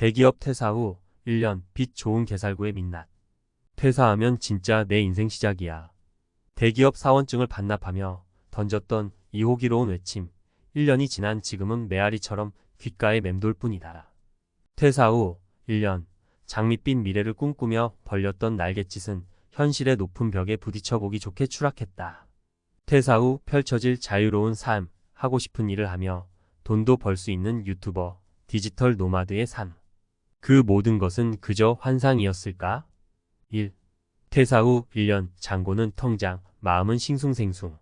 대기업 퇴사 후 1년 빚 좋은 개살구의 민낯. 퇴사하면 진짜 내 인생 시작이야. 대기업 사원증을 반납하며 던졌던 이호기로운 외침. 1년이 지난 지금은 메아리처럼 귓가에 맴돌 뿐이다. 퇴사 후 1년 장밋빛 미래를 꿈꾸며 벌렸던 날갯짓은 현실의 높은 벽에 부딪혀 보기 좋게 추락했다. 퇴사 후 펼쳐질 자유로운 삶, 하고 싶은 일을 하며 돈도 벌 수 있는 유튜버, 디지털 노마드의 삶. 그 모든 것은 그저 환상이었을까? 1. 퇴사 후 1년 장고는 통장, 마음은 싱숭생숭.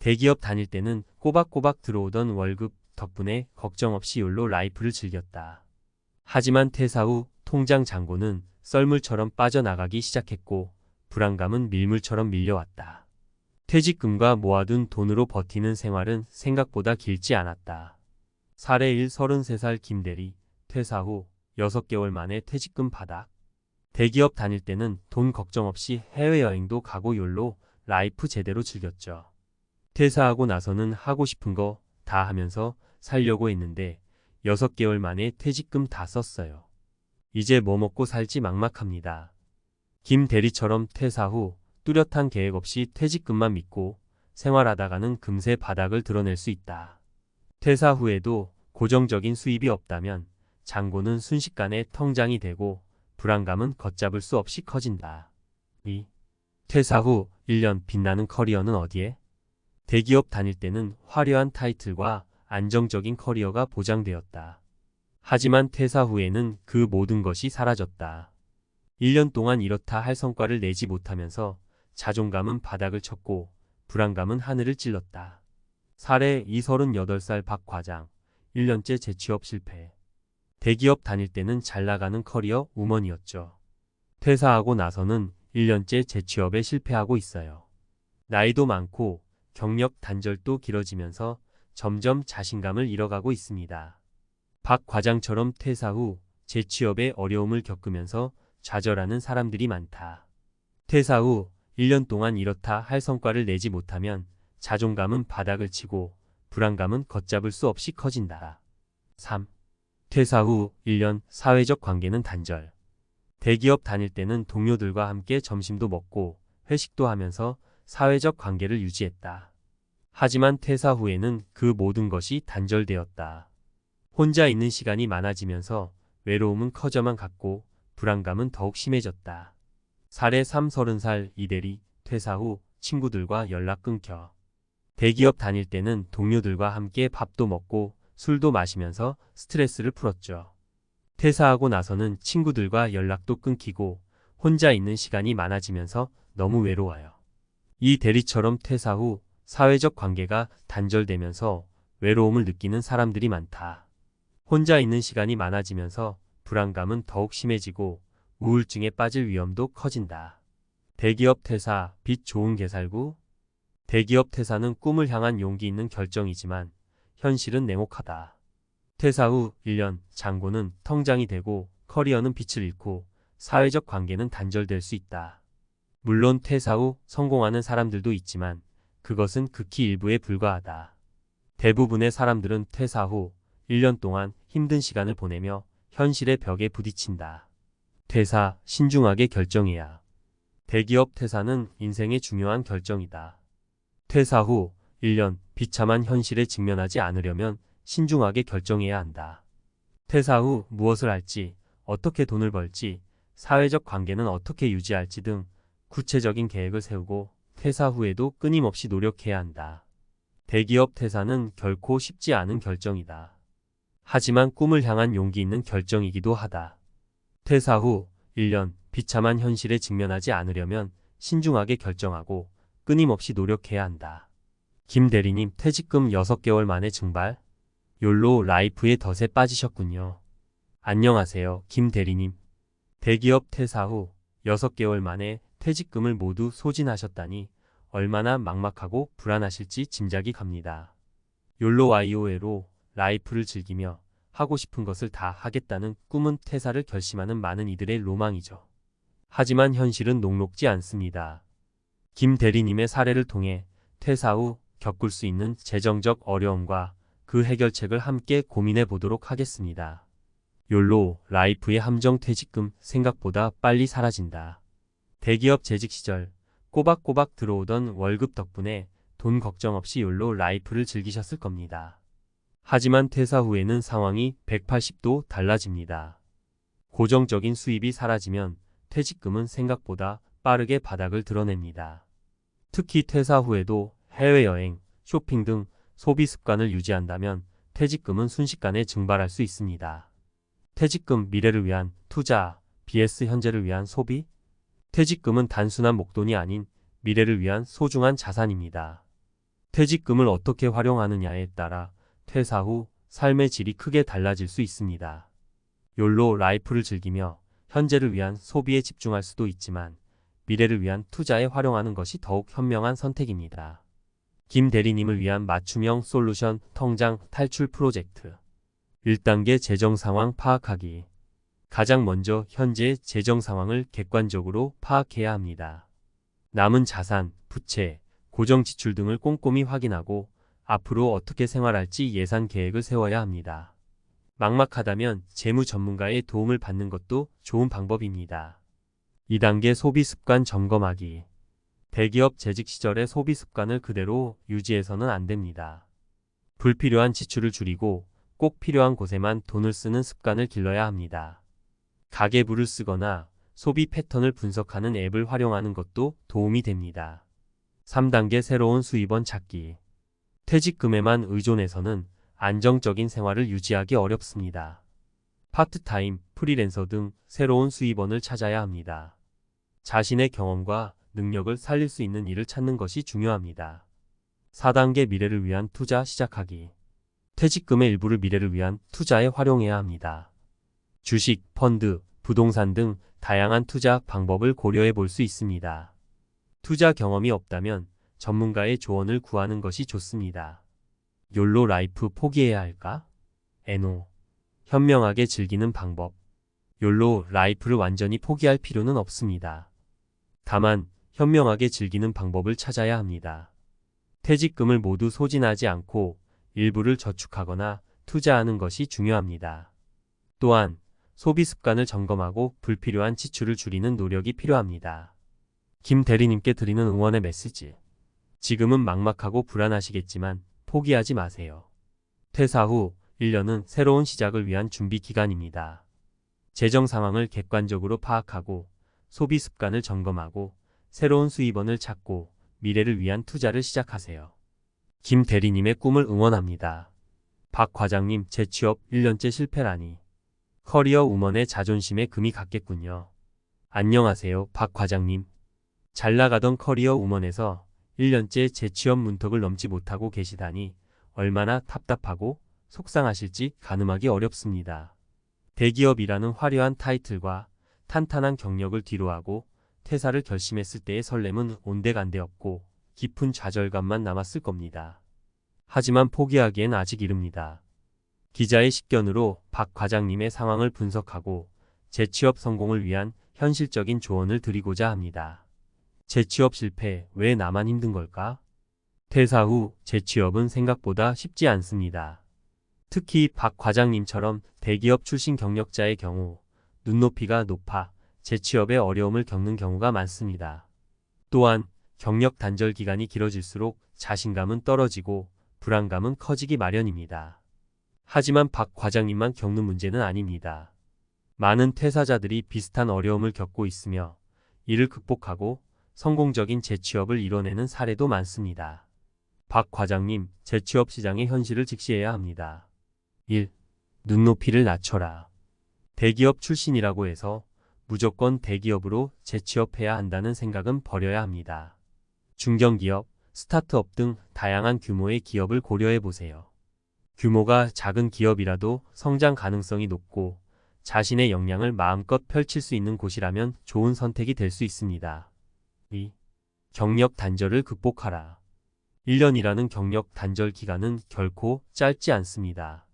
대기업 다닐 때는 꼬박꼬박 들어오던 월급 덕분에 걱정 없이 욜로 라이프를 즐겼다. 하지만 퇴사 후 통장 잔고는 썰물처럼 빠져나가기 시작했고 불안감은 밀물처럼 밀려왔다. 퇴직금과 모아둔 돈으로 버티는 생활은 생각보다 길지 않았다. 사례 1 33살 김대리 퇴사 후 6개월 만에 퇴직금 바닥. 대기업 다닐 때는 돈 걱정 없이 해외여행도 가고 욜로 라이프 제대로 즐겼죠. 퇴사하고 나서는 하고 싶은 거 다 하면서 살려고 했는데 6개월 만에 퇴직금 다 썼어요. 이제 뭐 먹고 살지 막막합니다. 김 대리처럼 퇴사 후 뚜렷한 계획 없이 퇴직금만 믿고 생활하다가는 금세 바닥을 드러낼 수 있다. 퇴사 후에도 고정적인 수입이 없다면 장고는 순식간에 통장이 되고 불안감은 걷잡을 수 없이 커진다. 2. 퇴사 후 1년 빛나는 커리어는 어디에? 대기업 다닐 때는 화려한 타이틀과 안정적인 커리어가 보장되었다. 하지만 퇴사 후에는 그 모든 것이 사라졌다. 1년 동안 이렇다 할 성과를 내지 못하면서 자존감은 바닥을 쳤고 불안감은 하늘을 찔렀다. 사례 이 38살 박 과장 1년째 재취업 실패. 대기업 다닐 때는 잘 나가는 커리어 우먼이었죠. 퇴사하고 나서는 1년째 재취업에 실패하고 있어요. 나이도 많고 경력 단절도 길어지면서 점점 자신감을 잃어가고 있습니다. 박 과장처럼 퇴사 후 재취업에 어려움을 겪으면서 좌절하는 사람들이 많다. 퇴사 후 1년 동안 이렇다 할 성과를 내지 못하면 자존감은 바닥을 치고 불안감은 걷잡을 수 없이 커진다. 3. 퇴사 후 1년 사회적 관계는 단절. 대기업 다닐 때는 동료들과 함께 점심도 먹고 회식도 하면서 사회적 관계를 유지했다. 하지만 퇴사 후에는 그 모든 것이 단절되었다. 혼자 있는 시간이 많아지면서 외로움은 커져만 갔고 불안감은 더욱 심해졌다. 사례 3 30살 이대리 퇴사 후 친구들과 연락 끊겨. 대기업 다닐 때는 동료들과 함께 밥도 먹고 술도 마시면서 스트레스를 풀었죠. 퇴사하고 나서는 친구들과 연락도 끊기고 혼자 있는 시간이 많아지면서 너무 외로워요. 이 대리처럼 퇴사 후 사회적 관계가 단절되면서 외로움을 느끼는 사람들이 많다. 혼자 있는 시간이 많아지면서 불안감은 더욱 심해지고 우울증에 빠질 위험도 커진다. 대기업 퇴사, 빚 좋은 개살구 대기업 퇴사는 꿈을 향한 용기 있는 결정이지만 현실은 냉혹하다. 퇴사 후 1년 장고는 통장이 되고 커리어는 빛을 잃고 사회적 관계는 단절될 수 있다. 물론 퇴사 후 성공하는 사람들도 있지만 그것은 극히 일부에 불과하다. 대부분의 사람들은 퇴사 후 1년 동안 힘든 시간을 보내며 현실의 벽에 부딪힌다. 퇴사, 신중하게 결정해야. 대기업 퇴사는 인생의 중요한 결정이다. 퇴사 후 1년 비참한 현실에 직면하지 않으려면 신중하게 결정해야 한다. 퇴사 후 무엇을 할지, 어떻게 돈을 벌지, 사회적 관계는 어떻게 유지할지 등 구체적인 계획을 세우고 퇴사 후에도 끊임없이 노력해야 한다. 대기업 퇴사는 결코 쉽지 않은 결정이다. 하지만 꿈을 향한 용기 있는 결정이기도 하다. 퇴사 후 1년 비참한 현실에 직면하지 않으려면 신중하게 결정하고 끊임없이 노력해야 한다. 김 대리님 퇴직금 6개월 만에 증발? 욜로 라이프의 덫에 빠지셨군요. 안녕하세요, 김 대리님. 대기업 퇴사 후 6개월 만에 퇴직금을 모두 소진하셨다니 얼마나 막막하고 불안하실지 짐작이 갑니다. 욜로 YOL로 라이프를 즐기며 하고 싶은 것을 다 하겠다는 꿈은 퇴사를 결심하는 많은 이들의 로망이죠. 하지만 현실은 녹록지 않습니다. 김 대리님의 사례를 통해 퇴사 후 겪을 수 있는 재정적 어려움과 그 해결책을 함께 고민해 보도록 하겠습니다. 욜로 라이프의 함정 퇴직금 생각보다 빨리 사라진다. 대기업 재직 시절 꼬박꼬박 들어오던 월급 덕분에 돈 걱정 없이 욜로 라이프를 즐기셨을 겁니다. 하지만 퇴사 후에는 상황이 180도 달라집니다. 고정적인 수입이 사라지면 퇴직금은 생각보다 빠르게 바닥을 드러냅니다. 특히 퇴사 후에도 해외여행, 쇼핑 등 소비 습관을 유지한다면 퇴직금은 순식간에 증발할 수 있습니다. 퇴직금 미래를 위한 투자, BS 현재를 위한 소비? 퇴직금은 단순한 목돈이 아닌 미래를 위한 소중한 자산입니다. 퇴직금을 어떻게 활용하느냐에 따라 퇴사 후 삶의 질이 크게 달라질 수 있습니다. 욜로 라이프를 즐기며 현재를 위한 소비에 집중할 수도 있지만 미래를 위한 투자에 활용하는 것이 더욱 현명한 선택입니다. 김 대리님을 위한 맞춤형 솔루션 통장 탈출 프로젝트 1단계 재정 상황 파악하기 가장 먼저 현재 재정 상황을 객관적으로 파악해야 합니다. 남은 자산, 부채, 고정 지출 등을 꼼꼼히 확인하고 앞으로 어떻게 생활할지 예산 계획을 세워야 합니다. 막막하다면 재무 전문가의 도움을 받는 것도 좋은 방법입니다. 2단계 소비 습관 점검하기. 대기업 재직 시절의 소비 습관을 그대로 유지해서는 안 됩니다. 불필요한 지출을 줄이고 꼭 필요한 곳에만 돈을 쓰는 습관을 길러야 합니다. 가계부를 쓰거나 소비 패턴을 분석하는 앱을 활용하는 것도 도움이 됩니다. 3단계 새로운 수입원 찾기. 퇴직금에만 의존해서는 안정적인 생활을 유지하기 어렵습니다. 파트타임, 프리랜서 등 새로운 수입원을 찾아야 합니다. 자신의 경험과 능력을 살릴 수 있는 일을 찾는 것이 중요합니다. 4단계 미래를 위한 투자 시작하기. 퇴직금의 일부를 미래를 위한 투자에 활용해야 합니다. 주식, 펀드, 부동산 등 다양한 투자 방법을 고려해 볼 수 있습니다. 투자 경험이 없다면 전문가의 조언을 구하는 것이 좋습니다. 욜로 라이프 포기해야 할까? 에노. 현명하게 즐기는 방법. 욜로 라이프를 완전히 포기할 필요는 없습니다. 다만 현명하게 즐기는 방법을 찾아야 합니다. 퇴직금을 모두 소진하지 않고 일부를 저축하거나 투자하는 것이 중요합니다. 또한 소비 습관을 점검하고 불필요한 지출을 줄이는 노력이 필요합니다. 김 대리님께 드리는 응원의 메시지. 지금은 막막하고 불안하시겠지만 포기하지 마세요. 퇴사 후 1년은 새로운 시작을 위한 준비 기간입니다. 재정 상황을 객관적으로 파악하고 소비 습관을 점검하고 새로운 수입원을 찾고 미래를 위한 투자를 시작하세요. 김 대리님의 꿈을 응원합니다. 박 과장님 재취업 1년째 실패라니. 커리어 우먼의 자존심에 금이 갔겠군요. 안녕하세요, 박 과장님. 잘 나가던 커리어 우먼에서 1년째 재취업 문턱을 넘지 못하고 계시다니 얼마나 답답하고 속상하실지 가늠하기 어렵습니다. 대기업이라는 화려한 타이틀과 탄탄한 경력을 뒤로하고 퇴사를 결심했을 때의 설렘은 온데간데 없고 깊은 좌절감만 남았을 겁니다. 하지만 포기하기엔 아직 이릅니다. 기자의 식견으로 박 과장님의 상황을 분석하고 재취업 성공을 위한 현실적인 조언을 드리고자 합니다. 재취업 실패 왜 나만 힘든 걸까? 퇴사 후 재취업은 생각보다 쉽지 않습니다. 특히 박 과장님처럼 대기업 출신 경력자의 경우 눈높이가 높아 재취업에 어려움을 겪는 경우가 많습니다. 또한 경력 단절 기간이 길어질수록 자신감은 떨어지고 불안감은 커지기 마련입니다. 하지만 박 과장님만 겪는 문제는 아닙니다. 많은 퇴사자들이 비슷한 어려움을 겪고 있으며 이를 극복하고 성공적인 재취업을 이뤄내는 사례도 많습니다. 박 과장님, 재취업 시장의 현실을 직시해야 합니다. 1. 눈높이를 낮춰라. 대기업 출신이라고 해서 무조건 대기업으로 재취업해야 한다는 생각은 버려야 합니다. 중견기업, 스타트업 등 다양한 규모의 기업을 고려해 보세요. 규모가 작은 기업이라도 성장 가능성이 높고 자신의 역량을 마음껏 펼칠 수 있는 곳이라면 좋은 선택이 될 수 있습니다. 2. 경력 단절을 극복하라. 1년이라는 경력 단절 기간은 결코 짧지 않습니다.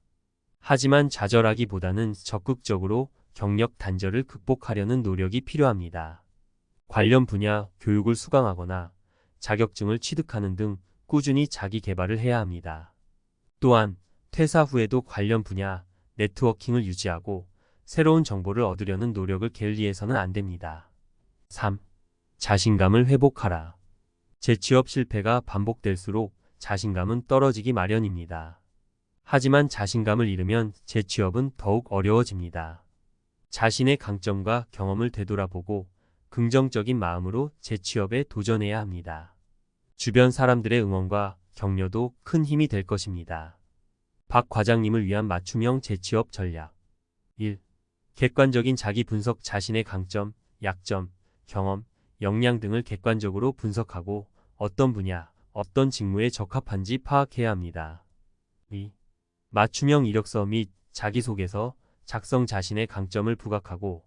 하지만 좌절하기보다는 적극적으로 경력 단절을 극복하려는 노력이 필요합니다. 관련 분야 교육을 수강하거나 자격증을 취득하는 등 꾸준히 자기 개발을 해야 합니다. 또한 퇴사 후에도 관련 분야 네트워킹을 유지하고 새로운 정보를 얻으려는 노력을 게을리해서는 안 됩니다. 3. 자신감을 회복하라. 재취업 실패가 반복될수록 자신감은 떨어지기 마련입니다. 하지만 자신감을 잃으면 재취업은 더욱 어려워집니다. 자신의 강점과 경험을 되돌아보고 긍정적인 마음으로 재취업에 도전해야 합니다. 주변 사람들의 응원과 격려도 큰 힘이 될 것입니다. 박 과장님을 위한 맞춤형 재취업 전략 1. 객관적인 자기 분석 자신의 강점, 약점, 경험, 역량 등을 객관적으로 분석하고 어떤 분야, 어떤 직무에 적합한지 파악해야 합니다. 2. 맞춤형 이력서 및 자기소개서 작성 자신의 강점을 부각하고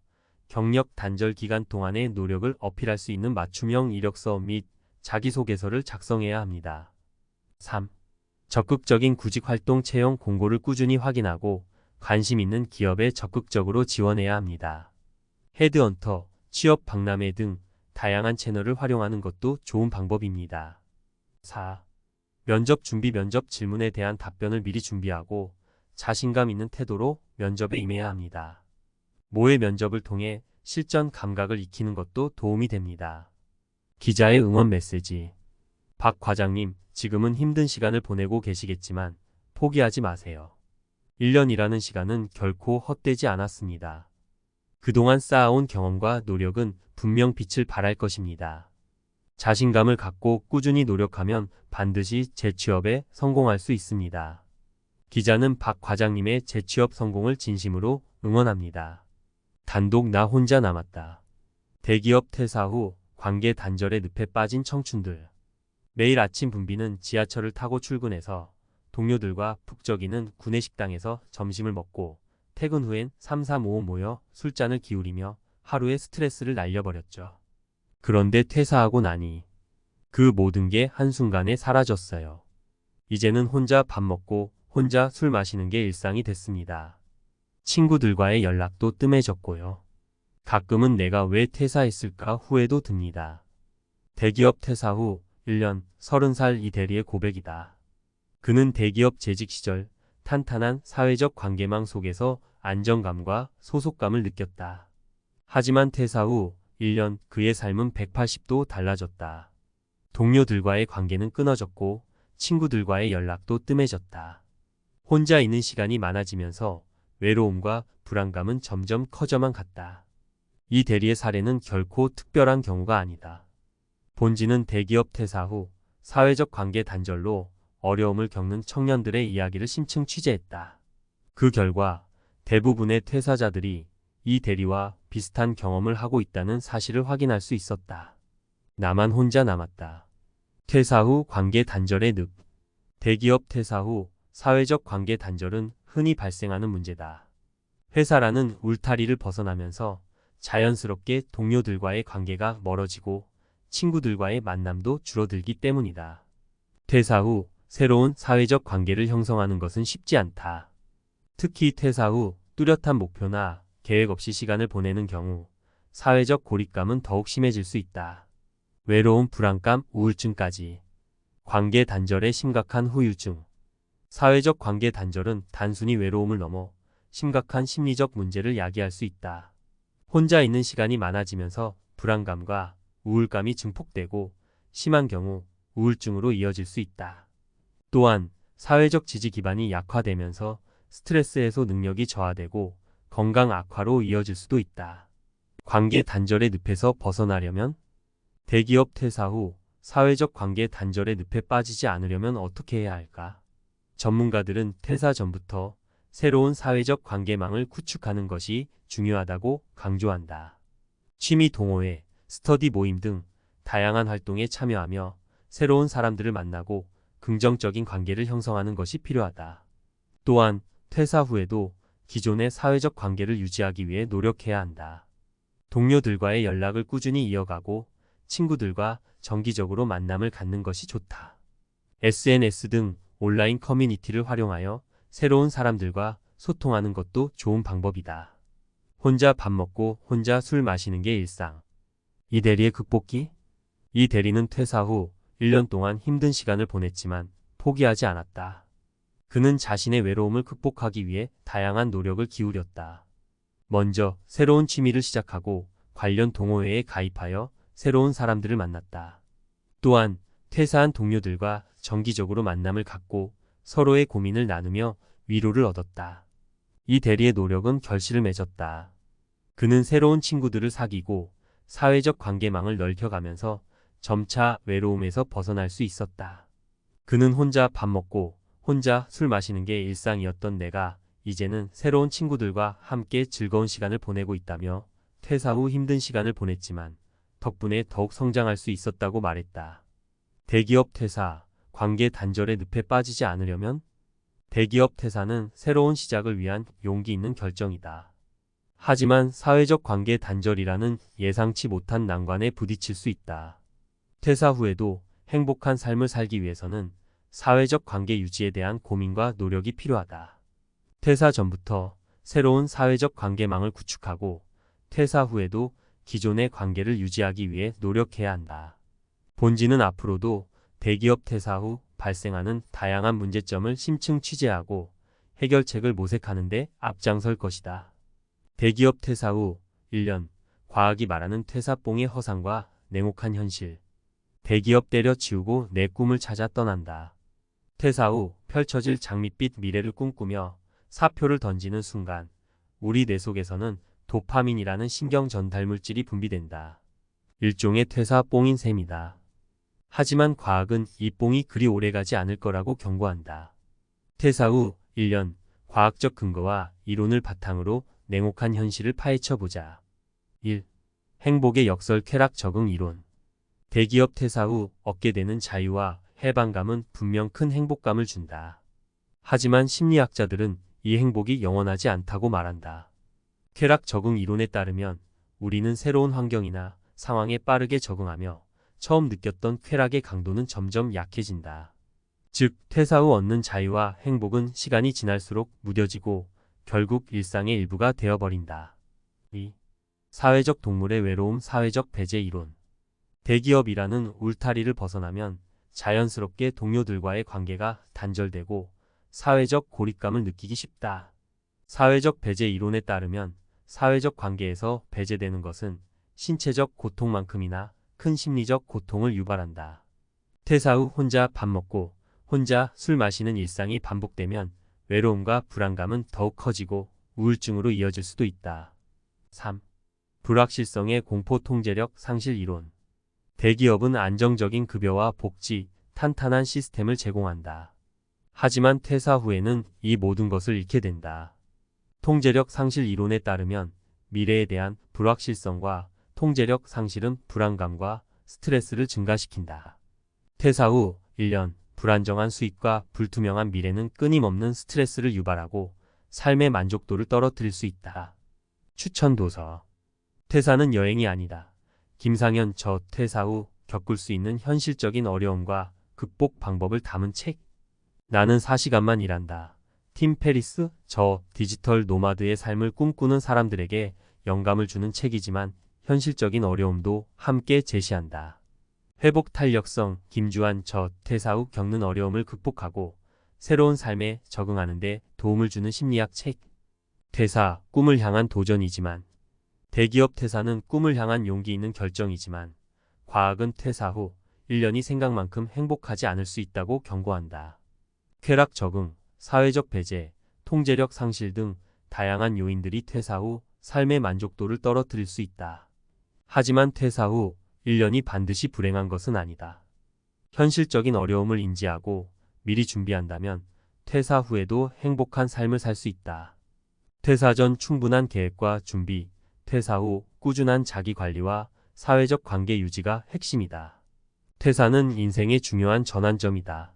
경력 단절 기간 동안의 노력을 어필할 수 있는 맞춤형 이력서 및 자기소개서를 작성해야 합니다. 3. 적극적인 구직 활동 채용 공고를 꾸준히 확인하고 관심 있는 기업에 적극적으로 지원해야 합니다. 헤드헌터, 취업 박람회 등 다양한 채널을 활용하는 것도 좋은 방법입니다. 4. 면접 준비 면접 질문에 대한 답변을 미리 준비하고 자신감 있는 태도로 면접에 임해야 합니다. 모의 면접을 통해 실전 감각을 익히는 것도 도움이 됩니다. 기자의 응원 메시지. 박 과장님, 지금은 힘든 시간을 보내고 계시겠지만 포기하지 마세요. 1년이라는 시간은 결코 헛되지 않았습니다. 그동안 쌓아온 경험과 노력은 분명 빛을 발할 것입니다. 자신감을 갖고 꾸준히 노력하면 반드시 재취업에 성공할 수 있습니다. 기자는 박 과장님의 재취업 성공을 진심으로 응원합니다. 단독 나 혼자 남았다. 대기업 퇴사 후 관계 단절의 늪에 빠진 청춘들. 매일 아침 분비는 지하철을 타고 출근해서 동료들과 북적이는 구내식당에서 점심을 먹고 퇴근 후엔 3, 4, 5 모여 술잔을 기울이며 하루의 스트레스를 날려버렸죠. 그런데 퇴사하고 나니 그 모든 게 한순간에 사라졌어요. 이제는 혼자 밥 먹고 혼자 술 마시는 게 일상이 됐습니다. 친구들과의 연락도 뜸해졌고요. 가끔은 내가 왜 퇴사했을까 후회도 듭니다. 대기업 퇴사 후 1년 30살 이 대리의 고백이다. 그는 대기업 재직 시절 탄탄한 사회적 관계망 속에서 안정감과 소속감을 느꼈다. 하지만 퇴사 후 1년 그의 삶은 180도 달라졌다. 동료들과의 관계는 끊어졌고 친구들과의 연락도 뜸해졌다. 혼자 있는 시간이 많아지면서 외로움과 불안감은 점점 커져만 갔다. 이 대리의 사례는 결코 특별한 경우가 아니다. 본지는 대기업 퇴사 후 사회적 관계 단절로 어려움을 겪는 청년들의 이야기를 심층 취재했다. 그 결과 대부분의 퇴사자들이 이 대리와 비슷한 경험을 하고 있다는 사실을 확인할 수 있었다. 나만 혼자 남았다. 퇴사 후 관계 단절의 늪. 대기업 퇴사 후 사회적 관계 단절은 흔히 발생하는 문제다. 회사라는 울타리를 벗어나면서 자연스럽게 동료들과의 관계가 멀어지고 친구들과의 만남도 줄어들기 때문이다. 퇴사 후 새로운 사회적 관계를 형성하는 것은 쉽지 않다. 특히 퇴사 후 뚜렷한 목표나 계획 없이 시간을 보내는 경우 사회적 고립감은 더욱 심해질 수 있다. 외로움, 불안감, 우울증까지. 관계 단절의 심각한 후유증. 사회적 관계 단절은 단순히 외로움을 넘어 심각한 심리적 문제를 야기할 수 있다. 혼자 있는 시간이 많아지면서 불안감과 우울감이 증폭되고 심한 경우 우울증으로 이어질 수 있다. 또한 사회적 지지 기반이 약화되면서 스트레스 해소 능력이 저하되고 건강 악화로 이어질 수도 있다. 관계 단절의 늪에서 벗어나려면 대기업 퇴사 후 사회적 관계 단절의 늪에 빠지지 않으려면 어떻게 해야 할까? 전문가들은 퇴사 전부터 새로운 사회적 관계망을 구축하는 것이 중요하다고 강조한다. 취미 동호회, 스터디 모임 등 다양한 활동에 참여하며 새로운 사람들을 만나고 긍정적인 관계를 형성하는 것이 필요하다. 또한 퇴사 후에도 기존의 사회적 관계를 유지하기 위해 노력해야 한다. 동료들과의 연락을 꾸준히 이어가고 친구들과 정기적으로 만남을 갖는 것이 좋다. SNS 등 온라인 커뮤니티를 활용하여 새로운 사람들과 소통하는 것도 좋은 방법이다. 혼자 밥 먹고 혼자 술 마시는 게 일상. 이 대리의 극복기? 이 대리는 퇴사 후 1년 동안 힘든 시간을 보냈지만 포기하지 않았다. 그는 자신의 외로움을 극복하기 위해 다양한 노력을 기울였다. 먼저 새로운 취미를 시작하고 관련 동호회에 가입하여 새로운 사람들을 만났다. 또한 퇴사한 동료들과 정기적으로 만남을 갖고 서로의 고민을 나누며 위로를 얻었다. 이 대리의 노력은 결실을 맺었다. 그는 새로운 친구들을 사귀고 사회적 관계망을 넓혀가면서 점차 외로움에서 벗어날 수 있었다. 그는 혼자 밥 먹고 혼자 술 마시는 게 일상이었던 내가 이제는 새로운 친구들과 함께 즐거운 시간을 보내고 있다며 퇴사 후 힘든 시간을 보냈지만 덕분에 더욱 성장할 수 있었다고 말했다. 대기업 퇴사, 관계 단절의 늪에 빠지지 않으려면 대기업 퇴사는 새로운 시작을 위한 용기 있는 결정이다. 하지만 사회적 관계 단절이라는 예상치 못한 난관에 부딪힐 수 있다. 퇴사 후에도 행복한 삶을 살기 위해서는 사회적 관계 유지에 대한 고민과 노력이 필요하다. 퇴사 전부터 새로운 사회적 관계망을 구축하고 퇴사 후에도 기존의 관계를 유지하기 위해 노력해야 한다. 본지는 앞으로도 대기업 퇴사 후 발생하는 다양한 문제점을 심층 취재하고 해결책을 모색하는 데 앞장설 것이다. 대기업 퇴사 후 1년 과학이 말하는 퇴사뽕의 허상과 냉혹한 현실 대기업 때려치우고 내 꿈을 찾아 떠난다. 퇴사 후 펼쳐질 장밋빛 미래를 꿈꾸며 사표를 던지는 순간 우리 뇌 속에서는 도파민이라는 신경 전달 물질이 분비된다. 일종의 퇴사 뽕인 셈이다. 하지만 과학은 이 뽕이 그리 오래가지 않을 거라고 경고한다. 퇴사 후 1년 과학적 근거와 이론을 바탕으로 냉혹한 현실을 파헤쳐 보자. 1. 행복의 역설 쾌락 적응 이론. 대기업 퇴사 후 얻게 되는 자유와 해방감은 분명 큰 행복감을 준다. 하지만 심리학자들은 이 행복이 영원하지 않다고 말한다. 쾌락 적응 이론에 따르면 우리는 새로운 환경이나 상황에 빠르게 적응하며 처음 느꼈던 쾌락의 강도는 점점 약해진다. 즉, 퇴사 후 얻는 자유와 행복은 시간이 지날수록 무뎌지고 결국 일상의 일부가 되어버린다. 2. 사회적 동물의 외로움 사회적 배제 이론 대기업이라는 울타리를 벗어나면 자연스럽게 동료들과의 관계가 단절되고 사회적 고립감을 느끼기 쉽다. 사회적 배제 이론에 따르면 사회적 관계에서 배제되는 것은 신체적 고통만큼이나 큰 심리적 고통을 유발한다. 퇴사 후 혼자 밥 먹고 혼자 술 마시는 일상이 반복되면 외로움과 불안감은 더욱 커지고 우울증으로 이어질 수도 있다. 3. 불확실성의 공포 통제력 상실 이론 대기업은 안정적인 급여와 복지, 탄탄한 시스템을 제공한다. 하지만 퇴사 후에는 이 모든 것을 잃게 된다. 통제력 상실 이론에 따르면 미래에 대한 불확실성과 통제력 상실은 불안감과 스트레스를 증가시킨다. 퇴사 후 1년 불안정한 수입과 불투명한 미래는 끊임없는 스트레스를 유발하고 삶의 만족도를 떨어뜨릴 수 있다. 추천 도서 퇴사는 여행이 아니다. 김상현 저 퇴사 후 겪을 수 있는 현실적인 어려움과 극복 방법을 담은 책. 나는 4시간만 일한다. 팀 페리스 저 디지털 노마드의 삶을 꿈꾸는 사람들에게 영감을 주는 책이지만 현실적인 어려움도 함께 제시한다. 회복 탄력성 김주환 저 퇴사 후 겪는 어려움을 극복하고 새로운 삶에 적응하는 데 도움을 주는 심리학 책. 퇴사, 꿈을 향한 도전이지만 대기업 퇴사는 꿈을 향한 용기 있는 결정이지만 과학은 퇴사 후 1년이 생각만큼 행복하지 않을 수 있다고 경고한다. 쾌락 적응, 사회적 배제, 통제력 상실 등 다양한 요인들이 퇴사 후 삶의 만족도를 떨어뜨릴 수 있다. 하지만 퇴사 후 1년이 반드시 불행한 것은 아니다. 현실적인 어려움을 인지하고 미리 준비한다면 퇴사 후에도 행복한 삶을 살 수 있다. 퇴사 전 충분한 계획과 준비, 퇴사 후 꾸준한 자기 관리와 사회적 관계 유지가 핵심이다. 퇴사는 인생의 중요한 전환점이다.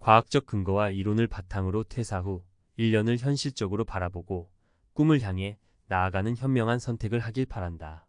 과학적 근거와 이론을 바탕으로 퇴사 후 1년을 현실적으로 바라보고 꿈을 향해 나아가는 현명한 선택을 하길 바란다.